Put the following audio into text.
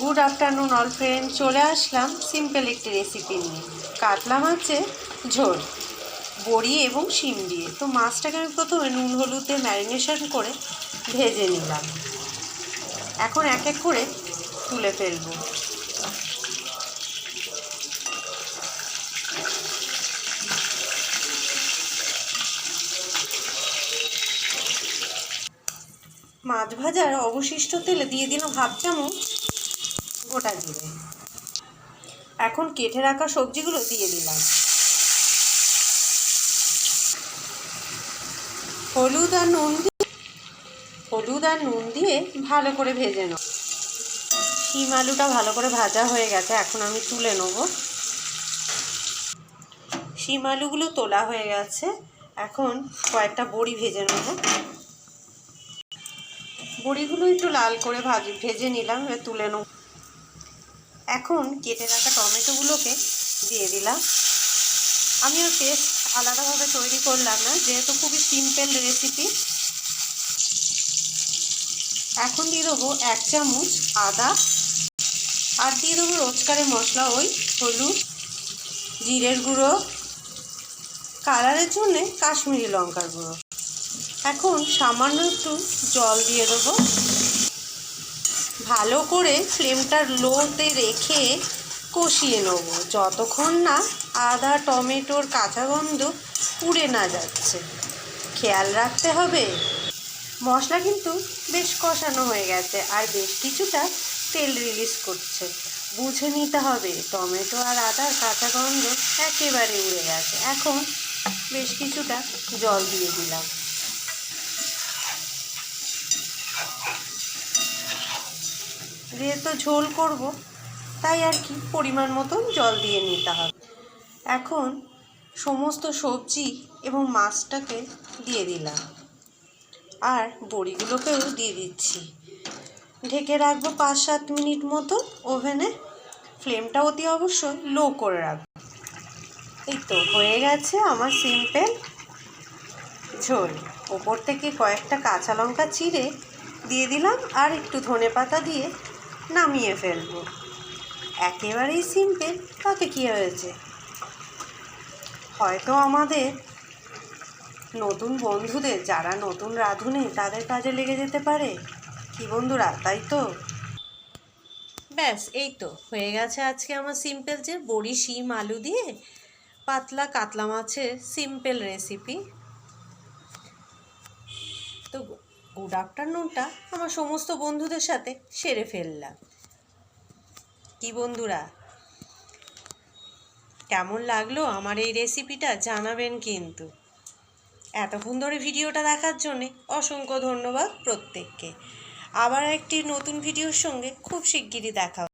Good afternoon all friend চলে আসলাম simple একটি recipe নিয়ে। কাতলা মাছের ঝোল, বড়ি এবং শিম দিয়ে। তো মাছটাকে আমি প্রথমে নুন, হলুদে ম্যারিনেশন করে ভেজে নিলাম। এখন এক এক করে তুলে ফেলব। মাছ ভাজার অবশিষ্ট তেলে দিয়ে দিলাম হাফ চামচ গোটা জিরে এখন কেটে রাখা সবজিগুলো দিয়ে দিলাম। হলুদ আর নুন দিয়ে হলুদ আর নুন দিয়ে ভালো করে ভেজে নেব। শিম আলুটা ভালো করে ভাজা হয়ে গেছে, এখন আমি তুলে নেব। শিম আলুগুলো তোলা হয়ে গেছে, এখন কয়েকটা বড়ি ভেজে নেব। বড়িগুলো একটু লাল করে ভাজি ভেজে নিলাম, এবার তুলে নেব। এখন কেটে রাখা টমেটোগুলোকে দিয়ে দিলাম। আমি ওর পেস্ট আলাদাভাবে তৈরি করলাম না, যেহেতু খুবই সিম্পল রেসিপি এখন দিয়ে দেবো এক চামচ আদা আর দিয়ে দেবো রোজকারের মশলা, ওই হলুদ, জিরের গুঁড়ো, কালারের জন্যে কাশ্মীরি লঙ্কার গুঁড়ো। এখন সামান্য একটু জল দিয়ে দেবো। ভালো করে ফ্লেমটা লোতে রেখে কষিয়ে নেব। যতক্ষণ না আদা, টমেটোর কাঁচা গন্ধ পুড়ে না যাচ্ছে। খেয়াল রাখতে হবে, মশলা কিন্তু বেশ কষানো হয়ে গেছে আর বেশ কিছুটা তেল রিলিজ করছে। বুঝে নিতে হবে, টমেটো আর আদার কাঁচা গন্ধ একেবারে উড়ে গেছে। এখন বেশ কিছুটা জল দিয়ে দিলাম। যেহেতু ঝোল করব, তাই আর কি পরিমাণ মতন জল দিয়ে নিতে হবে। এখন সমস্ত সবজি এবং মাছটাকে দিয়ে দিলাম। আর বড়িগুলোকেও দিয়ে দিচ্ছি। ঢেকে রাখব পাঁচ সাত মিনিট মতো ওভেনে। ফ্লেমটা অতি অবশ্যই লো করে রাখব। এই তো হয়ে গেছে আমার সিম্পল ঝোল। ওপর থেকে কয়েকটা কাঁচা লঙ্কা চিড়ে দিয়ে দিলাম আর একটু ধনে পাতা দিয়ে নামিয়ে ফেলব। একেবারেই সিম্পল তাতে কী হয়েছে? হয়তো আমাদের নতুন বন্ধুদের, যারা নতুন রাঁধুনি, তাদের কাজে লেগে যেতে পারে। কি বন্ধুরা, তাই তো? ব্যাস, এই তো। হয়ে গেছে আজকে আমার সিম্পল যে বড়ি, শিম, আলু দিয়ে পাতলা কাতলা মাছের সিম্পল রেসিপি গুড আফটারনুনটা আমার সমস্ত বন্ধুদের সাথে সেরে ফেললাম। কি বন্ধুরা? কেমন লাগল আমার এই রেসিপিটা জানাবেন কিন্তু। এতক্ষণ ধরে ভিডিওটা দেখার জন্যে অসংখ্য ধন্যবাদ প্রত্যেককে। আবার একটি নতুন ভিডিওর সঙ্গে খুব শিগগিরই দেখা।